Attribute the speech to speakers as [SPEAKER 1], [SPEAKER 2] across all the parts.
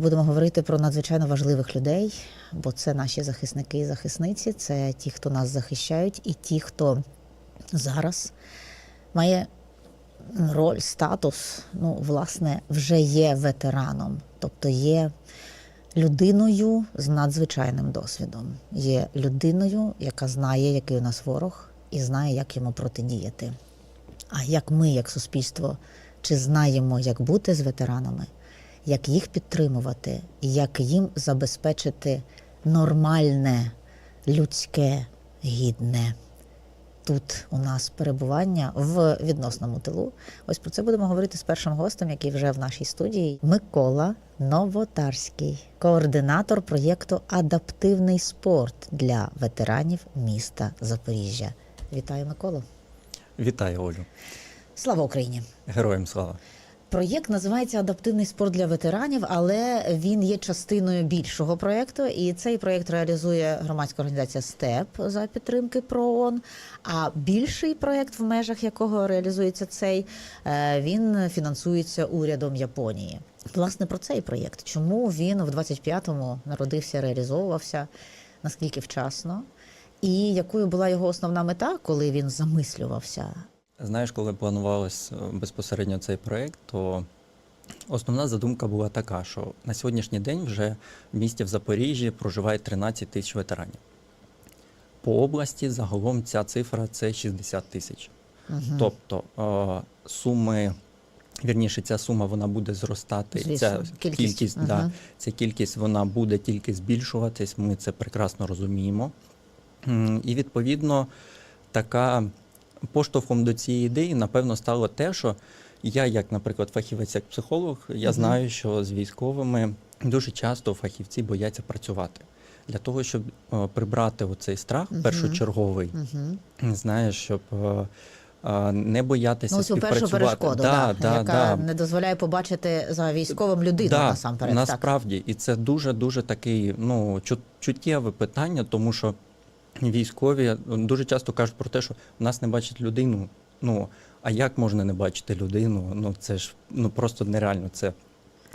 [SPEAKER 1] Будемо говорити про надзвичайно важливих людей, бо це наші захисники і захисниці, це ті, хто нас захищають, і ті, хто зараз має роль, статус, ну, власне, вже є ветераном, тобто є людиною з надзвичайним досвідом, є людиною, яка знає, який у нас ворог, і знає, як йому протидіяти. А як ми, як суспільство, чи знаємо, як бути з ветеранами, як їх підтримувати, як їм забезпечити нормальне, людське, гідне тут у нас перебування в відносному тилу. Ось про це будемо говорити з першим гостем, який вже в нашій студії. Микола Новотарський, координатор проєкту Адаптивний спорт для ветеранів міста Запоріжжя. Вітаю, Миколу.
[SPEAKER 2] Вітаю, Олю.
[SPEAKER 1] Слава Україні!
[SPEAKER 2] Героям слава.
[SPEAKER 1] Проєкт називається Адаптивний спорт для ветеранів, але він є частиною більшого проєкту. І цей проєкт реалізує громадська організація СТЕП за підтримки ПРООН. А більший проєкт, в межах якого реалізується цей, е, він фінансується урядом Японії. Власне, про цей проєкт. Чому він в 25-му народився, реалізовувався, наскільки вчасно, і якою була його основна мета, коли він замислювався?
[SPEAKER 2] Знаєш, коли планувалось е, безпосередньо цей проєкт, то основна задумка була така, що на сьогоднішній день вже в місті в Запоріжжі проживає 13 тисяч ветеранів. По області загалом ця цифра це 60 тисяч. Тобто е, суми, вірніше, ця сума вона буде зростати.
[SPEAKER 1] Звісно,
[SPEAKER 2] ця
[SPEAKER 1] кількість.
[SPEAKER 2] кількість,
[SPEAKER 1] Ага.
[SPEAKER 2] да, ця кількість вона буде тільки збільшуватись. Ми це прекрасно розуміємо. І відповідно така поштовхом до цієї ідеї, напевно, стало те, що я, як, наприклад, фахівець, як психолог, я знаю, що з військовими дуже часто фахівці бояться працювати. Для того, щоб е, прибрати оцей страх
[SPEAKER 1] Мгм.
[SPEAKER 2] першочерговий,
[SPEAKER 1] Угу.
[SPEAKER 2] знаєш, щоб е, е, не боятися
[SPEAKER 1] Ну, цю першу перешкоду,
[SPEAKER 2] да,
[SPEAKER 1] да, яка
[SPEAKER 2] да.
[SPEAKER 1] не дозволяє побачити за військовим людину
[SPEAKER 2] Да,
[SPEAKER 1] насамперед. Так.
[SPEAKER 2] насправді, і це дуже дуже такий ну чут- чуттєве питання, тому що військові дуже часто кажуть про те, що в нас не бачать людину. Ну а як можна не бачити людину? Ну це ж ну просто нереально. Це,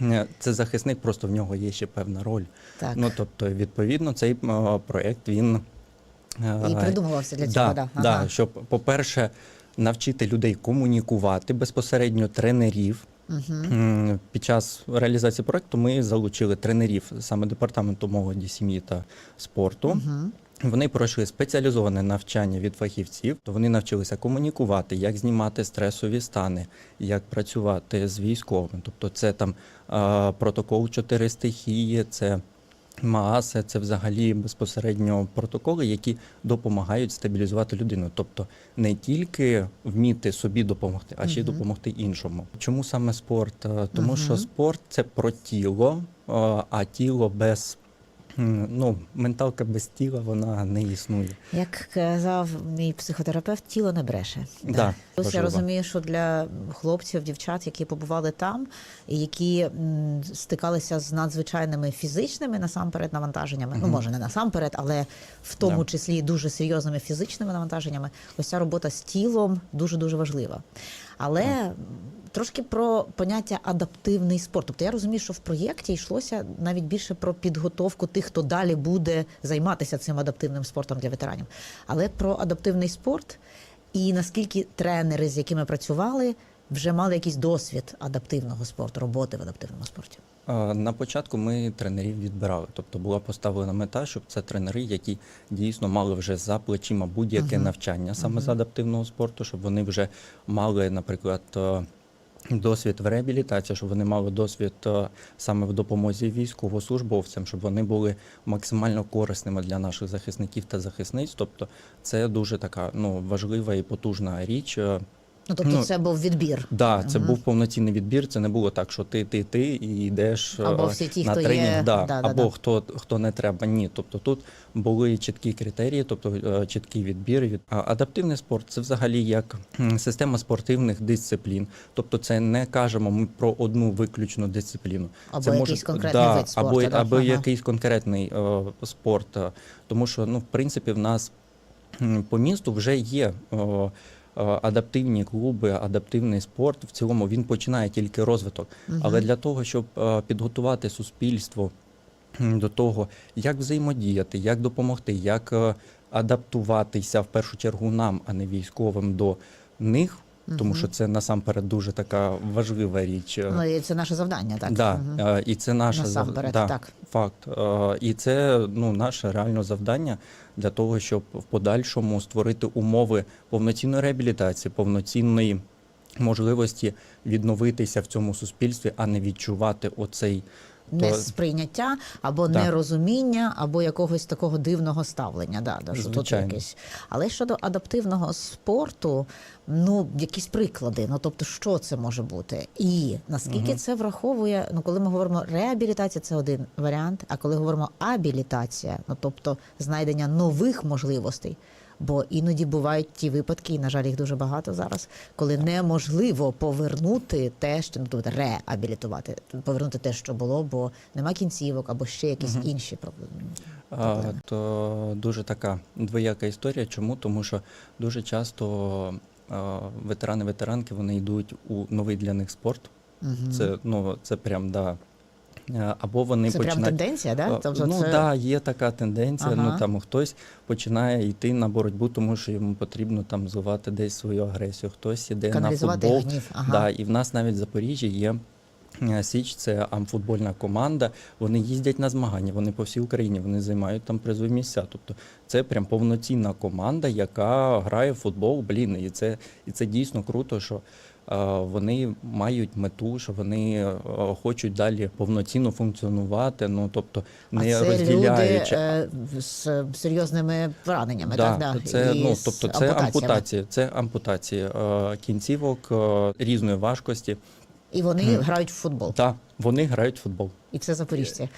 [SPEAKER 2] е, це захисник, просто в нього є ще певна роль.
[SPEAKER 1] Так.
[SPEAKER 2] Ну тобто, відповідно, цей е, проект він е,
[SPEAKER 1] І придумувався для цього. Да,
[SPEAKER 2] да,
[SPEAKER 1] Ага.
[SPEAKER 2] щоб, по-перше, навчити людей комунікувати безпосередньо тренерів. М, Під час реалізації проекту ми залучили тренерів саме департаменту молоді, сім'ї та спорту.
[SPEAKER 1] Мгм.
[SPEAKER 2] Вони пройшли спеціалізоване навчання від фахівців. То вони навчилися комунікувати, як знімати стресові стани, як працювати з військовими. Тобто, це там протокол чотири стихії, це МААСи, це взагалі безпосередньо протоколи, які допомагають стабілізувати людину. Тобто не тільки вміти собі допомогти, а ще й допомогти іншому. Чому саме спорт? Е, Тому що спорт це про тіло, е, а тіло без ну, менталка без тіла вона не існує.
[SPEAKER 1] Як казав мій психотерапевт, тіло не бреше.
[SPEAKER 2] Да,
[SPEAKER 1] Ось я розумію, що для хлопців, дівчат, які побували там, і які стикалися з надзвичайними фізичними насамперед навантаженнями. Ну, може, не насамперед, але в тому
[SPEAKER 2] Да.
[SPEAKER 1] числі дуже серйозними фізичними навантаженнями. Ось ця робота з тілом дуже дуже важлива. Але м, трошки про поняття адаптивний спорт. Тобто я розумію, що в проєкті йшлося навіть більше про підготовку тих, хто далі буде займатися цим адаптивним спортом для ветеранів. Але про адаптивний спорт і наскільки тренери, з якими працювали, вже мали якийсь досвід адаптивного спорту, роботи в адаптивному спорті.
[SPEAKER 2] На початку ми тренерів відбирали, тобто була поставлена мета, щоб це тренери, які дійсно мали вже за плечима будь-яке
[SPEAKER 1] Мгм.
[SPEAKER 2] навчання саме з адаптивного спорту, щоб вони вже мали, наприклад, е, досвід в реабілітації, щоб вони мали досвід е, саме в допомозі військовослужбовцям, щоб вони були максимально корисними для наших захисників та захисниць. Тобто, це дуже така ну важлива і потужна річ. Е,
[SPEAKER 1] Ну тобто,
[SPEAKER 2] Ну,
[SPEAKER 1] це був відбір.
[SPEAKER 2] Да, це
[SPEAKER 1] Мгм.
[SPEAKER 2] був повноцінний відбір. Це не було так, що ти, ти, ти і йдеш е,
[SPEAKER 1] Або всі ті,
[SPEAKER 2] на
[SPEAKER 1] хто
[SPEAKER 2] тренінг,
[SPEAKER 1] є,
[SPEAKER 2] да,
[SPEAKER 1] да,
[SPEAKER 2] або
[SPEAKER 1] да.
[SPEAKER 2] хто хто не треба. Ні. Тобто тут були чіткі критерії, тобто е, чіткий відбір. Адаптивний спорт це взагалі як система спортивних дисциплін. Тобто, це не кажемо ми про одну виключну дисципліну.
[SPEAKER 1] Або
[SPEAKER 2] це
[SPEAKER 1] якийсь конкретний
[SPEAKER 2] да,
[SPEAKER 1] вид спорту.
[SPEAKER 2] або,
[SPEAKER 1] да?
[SPEAKER 2] або
[SPEAKER 1] Ага.
[SPEAKER 2] якийсь конкретний е, спорт. Е, Тому що ну, в принципі, в нас по місту вже є. е, е, адаптивні клуби, адаптивний спорт в цілому він починає тільки розвиток. Але для того, щоб е, підготувати суспільство до того, як взаємодіяти, як допомогти, як е, адаптуватися в першу чергу нам, а не військовим до них, тому що це насамперед дуже така важлива річ.
[SPEAKER 1] Ну, і це наше завдання, так?
[SPEAKER 2] Да, е, і це наше зав-
[SPEAKER 1] Насамперед,
[SPEAKER 2] да,
[SPEAKER 1] так.
[SPEAKER 2] факт. Е, І це ну, наше реально завдання для того, щоб в подальшому створити умови повноцінної реабілітації, повноцінної можливості відновитися в цьому суспільстві, а не відчувати оцей
[SPEAKER 1] Несприйняття або
[SPEAKER 2] Да.
[SPEAKER 1] нерозуміння, або якогось такого дивного ставлення. Да, да, що тут якесь. Але щодо адаптивного спорту, ну якісь приклади. Ну тобто, що це може бути, і наскільки це враховує, ну коли ми говоримо реабілітація, це один варіант. А коли говоримо абілітація, ну тобто знайдення нових можливостей. Бо іноді бувають ті випадки, і на жаль, їх дуже багато зараз, коли неможливо повернути те, що ну тобто реабілітувати, повернути те, що було, бо нема кінцівок або ще якісь інші проблеми.
[SPEAKER 2] А, то дуже така двояка історія. Чому? Тому що дуже часто ветерани, ветеранки вони йдуть у новий для них спорт. Це ну це прям да. Е, Або вони
[SPEAKER 1] Це прям тенденція, да?
[SPEAKER 2] Е,
[SPEAKER 1] Тобто
[SPEAKER 2] ну
[SPEAKER 1] це...
[SPEAKER 2] да, є така тенденція.
[SPEAKER 1] Ага.
[SPEAKER 2] Ну там хтось починає йти на боротьбу, тому що йому потрібно там зливати десь свою агресію. Хтось іде на футбол.
[SPEAKER 1] гнів, ага.
[SPEAKER 2] Да, і в нас навіть в Запоріжжі є. е, Січ це амфутбольна команда. Вони їздять на змагання, вони по всій Україні, вони займають там призові місця. Тобто це прям повноцінна команда, яка грає в футбол. Блін, і це і це дійсно круто, що вони мають мету, що вони е, хочуть далі повноцінно функціонувати. Ну тобто не
[SPEAKER 1] а це
[SPEAKER 2] розділяючи.
[SPEAKER 1] люди е, з серйозними пораненнями,
[SPEAKER 2] Да,
[SPEAKER 1] так? Да.
[SPEAKER 2] це
[SPEAKER 1] І
[SPEAKER 2] ну тобто це ампутації, це ампутації е, кінцівок е, різної важкості.
[SPEAKER 1] І вони грають в футбол.
[SPEAKER 2] Та вони грають в футбол.
[SPEAKER 1] І це запоріжці.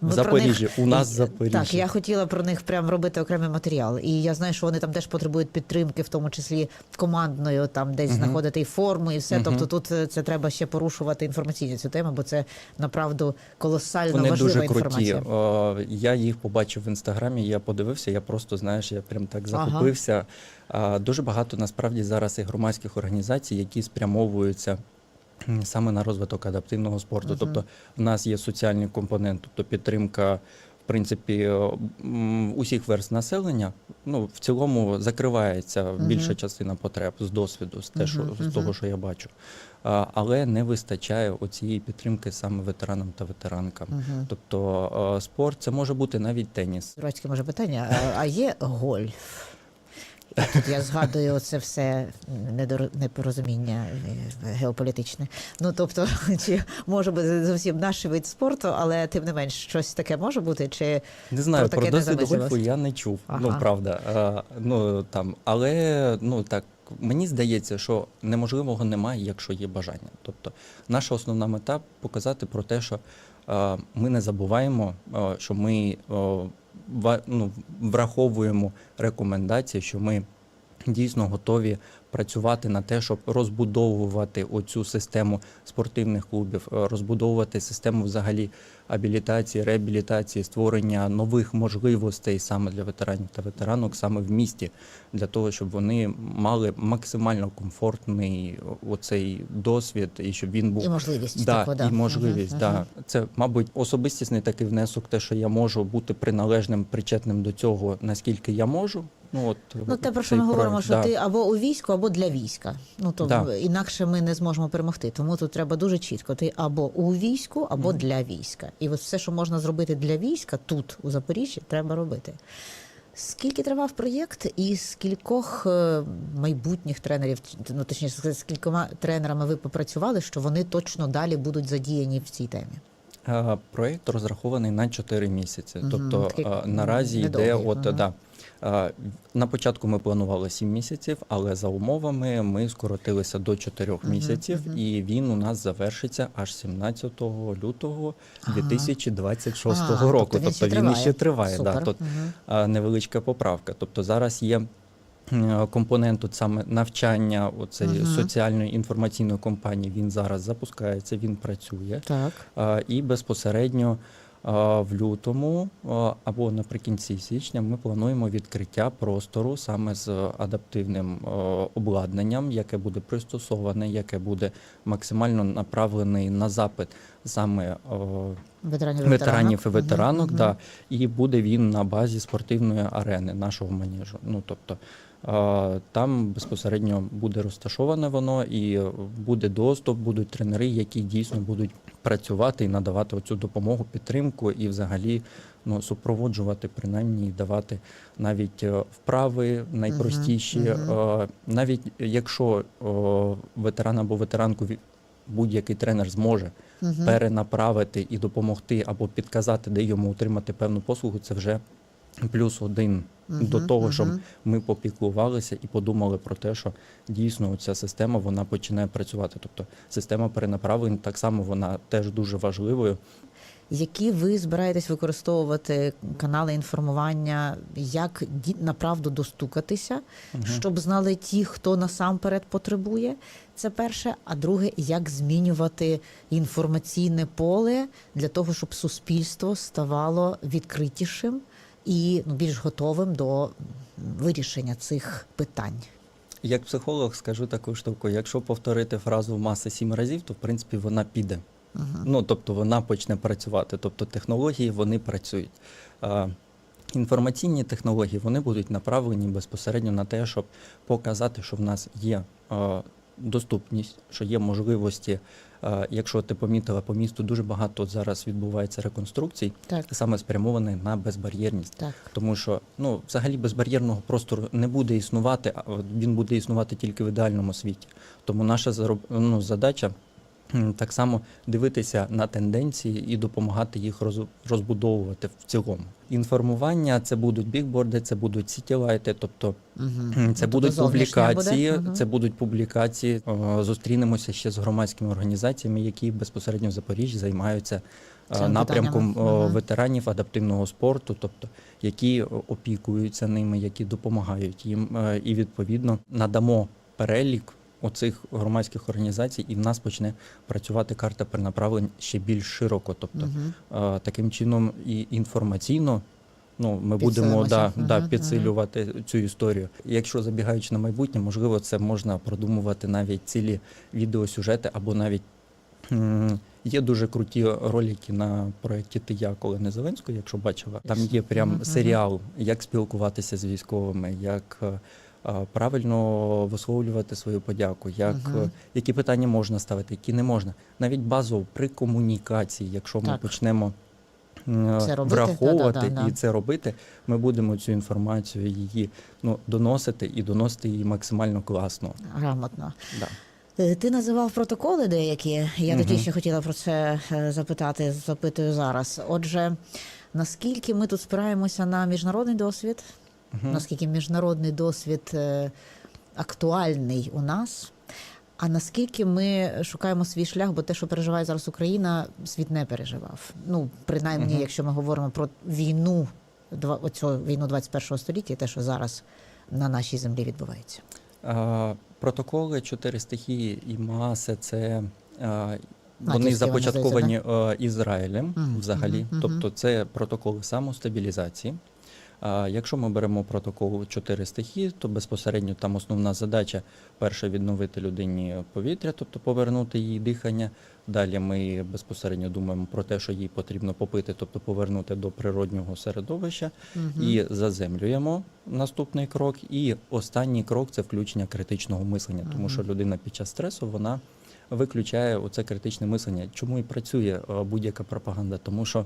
[SPEAKER 1] Ми про них-
[SPEAKER 2] у нас Запоріжжі.
[SPEAKER 1] Так, я хотіла про них прям робити окремий матеріал. І я знаю, що вони там теж потребують підтримки, в тому числі командною, там десь знаходити і форму, і все. Тобто тут е, це треба ще порушувати інформаційну цю тему, бо це направду колосально
[SPEAKER 2] Вони
[SPEAKER 1] важлива
[SPEAKER 2] дуже круті. Е, Я їх побачив в інстаграмі. Я подивився. Я просто знаєш, я прям так
[SPEAKER 1] Ага.
[SPEAKER 2] захопився. А, Дуже багато насправді зараз і громадських організацій, які спрямовуються. Саме на розвиток адаптивного спорту, тобто в нас є соціальний компонент, тобто підтримка, в принципі, е, усіх верст населення. Ну в цілому закривається більша частина потреб з досвіду, з те, що з того, що я бачу. А, Але не вистачає оцієї підтримки саме ветеранам та ветеранкам. Тобто е, спорт це може бути навіть теніс.
[SPEAKER 1] Дурацьке може питання, а є гольф? Тут я згадую це все недор- непорозуміння е, геополітичне. Ну тобто, чи може бути зовсім наш вид спорту, але тим не менш щось таке може бути? Чи
[SPEAKER 2] Не знаю,
[SPEAKER 1] Про
[SPEAKER 2] про, досвід гольфу я не чув.
[SPEAKER 1] Ага.
[SPEAKER 2] Ну правда. Е, ну там, але ну так. Мені здається, що неможливого немає, якщо є бажання. Тобто, наша основна мета показати про те, що е, ми не забуваємо, е, що ми е, ну, враховуємо рекомендації, що ми дійсно готові працювати на те, щоб розбудовувати оцю систему спортивних клубів, е, розбудовувати систему взагалі абілітації, реабілітації, створення нових можливостей саме для ветеранів та ветеранок, саме в місті, для того, щоб вони мали максимально комфортний оцей досвід і щоб він був
[SPEAKER 1] і можливість
[SPEAKER 2] Да,
[SPEAKER 1] таку, да.
[SPEAKER 2] і можливість,
[SPEAKER 1] Мгм,
[SPEAKER 2] да.
[SPEAKER 1] мгм.
[SPEAKER 2] Це, мабуть, особистісний такий внесок, те, що я можу бути приналежним, причетним до цього, наскільки я можу. Ну, от,
[SPEAKER 1] Ну, те, про що ми говоримо, що
[SPEAKER 2] да.
[SPEAKER 1] ти або у війську, або для війська. Ну то
[SPEAKER 2] Да.
[SPEAKER 1] інакше ми не зможемо перемогти. Тому тут треба дуже чітко. Ти або у війську, або для війська. І от все, що можна зробити для війська, тут у Запоріжжі, треба робити. Скільки тривав проєкт, і скількох е, майбутніх тренерів, ну точніше, з кількома тренерами ви попрацювали, що вони точно далі будуть задіяні в цій темі?
[SPEAKER 2] Е, Проєкт розрахований на 4 місяці. Тобто е, наразі йде, от
[SPEAKER 1] мгм.
[SPEAKER 2] да. Е, На початку ми планували 7 місяців, але за умовами ми скоротилися до 4 місяців, і він у нас завершиться аж 17 лютого 2026
[SPEAKER 1] А,
[SPEAKER 2] року.
[SPEAKER 1] тобто він ще
[SPEAKER 2] Тобто він
[SPEAKER 1] триває.
[SPEAKER 2] іще триває. Да. Тут а, невеличка поправка. Тобто зараз є е, компонент от саме навчання оцеї
[SPEAKER 1] Мгм.
[SPEAKER 2] соціальної інформаційної компанії. Він зараз запускається, він працює.
[SPEAKER 1] Так.
[SPEAKER 2] А, І безпосередньо В лютому або наприкінці січня ми плануємо відкриття простору саме з адаптивним обладнанням, яке буде пристосоване, яке буде максимально направлений на запит саме
[SPEAKER 1] Ветеранів,
[SPEAKER 2] ветеранів і ветеранок,
[SPEAKER 1] мгм.
[SPEAKER 2] да, і буде він на базі спортивної арени нашого манежу. Ну тобто там безпосередньо буде розташоване воно і буде доступ, будуть тренери, які дійсно будуть працювати і надавати оцю допомогу, підтримку і взагалі ну, супроводжувати, принаймні давати навіть е, вправи найпростіші.
[SPEAKER 1] мгм.
[SPEAKER 2] Е, Навіть якщо ветеран або ветеранку будь-який тренер зможе
[SPEAKER 1] Мгм.
[SPEAKER 2] перенаправити і допомогти або підказати, де йому отримати певну послугу, це вже плюс один до
[SPEAKER 1] Мгм,
[SPEAKER 2] того, щоб ми попіклувалися і подумали про те, що дійсно ця система вона починає працювати. Тобто система перенаправлень так само вона теж дуже важливою.
[SPEAKER 1] Які ви збираєтесь використовувати канали інформування, як направду достукатися, щоб знали ті, хто насамперед потребує? Це перше. А друге, як змінювати інформаційне поле для того, щоб суспільство ставало відкритішим і ну, більш готовим до вирішення цих питань.
[SPEAKER 2] Як психолог скажу таку штуку: якщо повторити фразу маси сім разів, то в принципі вона піде. Ну тобто вона почне працювати. Тобто технології вони працюють. А, Інформаційні технології вони будуть направлені безпосередньо на те, щоб показати, що в нас є доступність, що є можливості. Е, якщо ти помітила по місту, дуже багато зараз відбувається реконструкцій,
[SPEAKER 1] Так,
[SPEAKER 2] саме спрямованих на безбар'єрність.
[SPEAKER 1] так.
[SPEAKER 2] Тому що ну, взагалі безбар'єрного простору не буде існувати, а він буде існувати тільки в ідеальному світі. Тому наша ну, задача так само дивитися на тенденції і допомагати їх роз- розбудовувати в цілому. Інформування це будуть бікборди, це будуть сітілайти, тобто
[SPEAKER 1] Угу.
[SPEAKER 2] Це будуть публікації, це будуть публікації. Зустрінемося ще з громадськими організаціями, які безпосередньо в Запоріжжі займаються е,
[SPEAKER 1] Цими
[SPEAKER 2] напрямком
[SPEAKER 1] питаннями.
[SPEAKER 2] е, ветеранів адаптивного спорту, тобто які опікуються ними, які допомагають їм, е, і відповідно надамо перелік оцих громадських організацій, і в нас почне працювати карта перенаправлень ще більш широко. Тобто е, таким чином і інформаційно. Ну, ми будемо да,
[SPEAKER 1] Підсилимося.
[SPEAKER 2] да, підсилювати цю історію. Якщо забігаючи на майбутнє, можливо, це можна продумувати навіть цілі відеосюжети, або навіть є дуже круті ролики на проєкті Ти я Олени Зеленської, якщо бачила. Там є прям серіал, як спілкуватися з військовими, як е, правильно висловлювати свою подяку, як е, які питання можна ставити, які не можна. Навіть базово при комунікації, якщо ми
[SPEAKER 1] Так.
[SPEAKER 2] почнемо
[SPEAKER 1] Це робити,
[SPEAKER 2] враховувати
[SPEAKER 1] да-да-да,
[SPEAKER 2] і
[SPEAKER 1] да.
[SPEAKER 2] це робити, ми будемо цю інформацію її ну, доносити і доносити її максимально класно.
[SPEAKER 1] Грамотно.
[SPEAKER 2] Да.
[SPEAKER 1] Е, Ти називав протоколи деякі. Я тоді ще хотіла про це е, запитати, запитую зараз. Отже, наскільки ми тут спираємося на міжнародний досвід,
[SPEAKER 2] Мгм.
[SPEAKER 1] наскільки міжнародний досвід е, актуальний у нас, а наскільки ми шукаємо свій шлях, бо те, що переживає зараз Україна, світ не переживав. Ну, принаймні,
[SPEAKER 2] Мгм.
[SPEAKER 1] якщо ми говоримо про війну, оцю війну 21 століття, і те, що зараз на нашій землі відбувається.
[SPEAKER 2] А, Протоколи чотири стихії і маси це. а, Вони
[SPEAKER 1] вони,
[SPEAKER 2] започатковані е, Ізраїлем
[SPEAKER 1] Мгм,
[SPEAKER 2] взагалі,
[SPEAKER 1] мгм.
[SPEAKER 2] тобто це протоколи самостабілізації. Якщо ми беремо протокол чотири стихії, то безпосередньо там основна задача перше відновити людині повітря, тобто повернути їй дихання. Далі ми безпосередньо думаємо про те, що їй потрібно попити, тобто повернути до природнього середовища,
[SPEAKER 1] Мгм.
[SPEAKER 2] і заземлюємо наступний крок. І останній крок це включення критичного мислення, тому що людина під час стресу вона виключає оце критичне мислення. Чому і працює е, будь-яка пропаганда? Тому що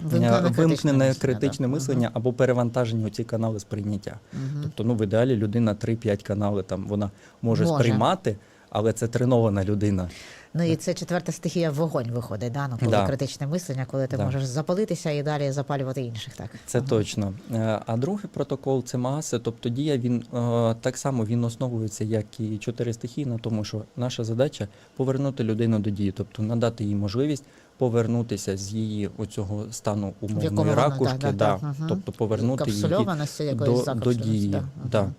[SPEAKER 1] Вимкнене критичне мислення,
[SPEAKER 2] критичне мислення або перевантажені оці канали сприйняття. Тобто, ну в ідеалі людина 3-5 канали там вона може,
[SPEAKER 1] Може.
[SPEAKER 2] сприймати, але це тренована людина.
[SPEAKER 1] Ну і це четверта стихія вогонь виходить, да? ну, коли
[SPEAKER 2] Да.
[SPEAKER 1] критичне мислення, коли ти
[SPEAKER 2] Да.
[SPEAKER 1] можеш запалитися і далі запалювати інших. Так
[SPEAKER 2] Це
[SPEAKER 1] Ага.
[SPEAKER 2] точно. Е, А другий протокол це маси. Тобто дія він е, так само він основується, як і чотири стихії, на тому, що наша задача повернути людину до дії, тобто надати їй можливість повернутися з її оцього стану умовної
[SPEAKER 1] вона,
[SPEAKER 2] ракушки,
[SPEAKER 1] да, да,
[SPEAKER 2] да,
[SPEAKER 1] да, мгм.
[SPEAKER 2] тобто повернути її до, до дії.
[SPEAKER 1] да.
[SPEAKER 2] Да.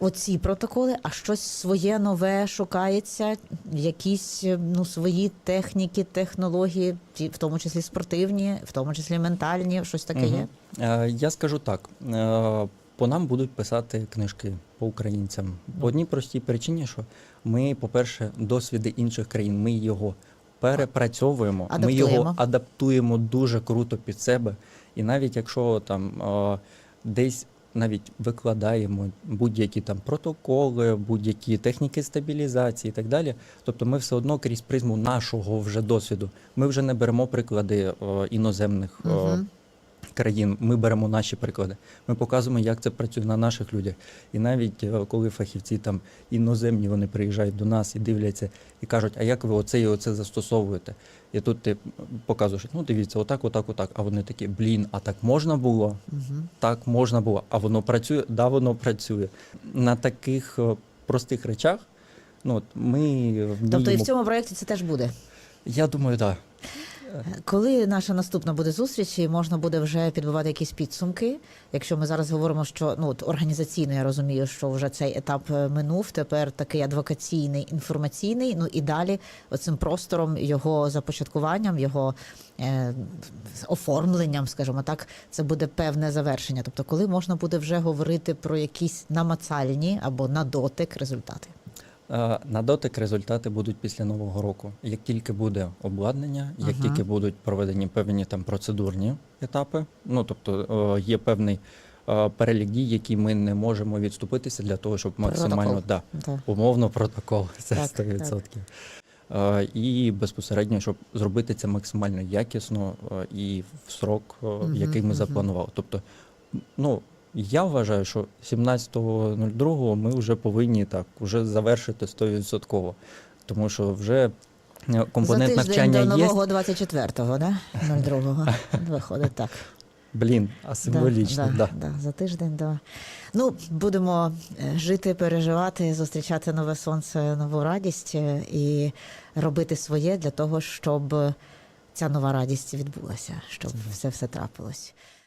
[SPEAKER 1] Оці протоколи, а щось своє нове шукається, якісь е, ну, свої техніки, технології, в тому числі спортивні, в тому числі ментальні, щось таке є.
[SPEAKER 2] Е, Я скажу так: е, по нам будуть писати книжки по українцям. По одній простій причині, що ми, по-перше, досвіди інших країн, ми його перепрацьовуємо, ми його адаптуємо дуже круто під себе. І навіть якщо там е, десь навіть викладаємо будь-які там протоколи, будь-які техніки стабілізації і так далі. Тобто ми все одно крізь призму нашого вже досвіду. Ми вже не беремо приклади о, іноземних е,
[SPEAKER 1] Мгм.
[SPEAKER 2] Країн. Ми беремо наші приклади. Ми показуємо, як це працює на наших людях. І навіть е, коли фахівці там іноземні вони приїжджають до нас і дивляться і кажуть, а як ви оце і оце застосовуєте? І тут ти показуєш, ну дивіться, отак, отак, отак. А вони такі, блін, а так можна було?
[SPEAKER 1] Мгм.
[SPEAKER 2] Так можна було. А воно працює? Да, воно працює. На таких е, простих речах. Ну, от ми
[SPEAKER 1] Тобто і в цьому проєкті це теж буде.
[SPEAKER 2] Я думаю, так.
[SPEAKER 1] Коли наша наступна буде зустріч, і можна буде вже підбивати якісь підсумки. Якщо ми зараз говоримо, що ну от організаційно я розумію, що вже цей етап е, минув, тепер такий адвокаційний, інформаційний. Ну і далі оцим простором його започаткуванням, його е, оформленням, скажімо так, це буде певне завершення. Тобто, коли можна буде вже говорити про якісь намацальні або на дотик результати.
[SPEAKER 2] Е, На дотик результати будуть після нового року. Як тільки буде обладнання, як
[SPEAKER 1] Ага.
[SPEAKER 2] тільки будуть проведені певні там процедурні етапи, ну тобто е, є певний е, перелік дій, які ми не можемо відступитися для того, щоб максимально
[SPEAKER 1] Протокол.
[SPEAKER 2] да,
[SPEAKER 1] Так.
[SPEAKER 2] умовно протокол це
[SPEAKER 1] Так,
[SPEAKER 2] 100%. Е, І безпосередньо, щоб зробити це максимально якісно і в срок, який ми запланували. Тобто, ну я вважаю, що 17.02 ми вже повинні так вже завершити 100%. Тому що вже е, компонент
[SPEAKER 1] За
[SPEAKER 2] навчання
[SPEAKER 1] до
[SPEAKER 2] є.
[SPEAKER 1] нового 24-го, да? 02-го. Виходить так.
[SPEAKER 2] Блін, а символічно,
[SPEAKER 1] да,
[SPEAKER 2] да.
[SPEAKER 1] да, за тиждень, да. Ну, будемо е, жити, переживати, зустрічати нове сонце, нову радість е, і робити своє для того, щоб ця нова радість відбулася, щоб все все трапилось.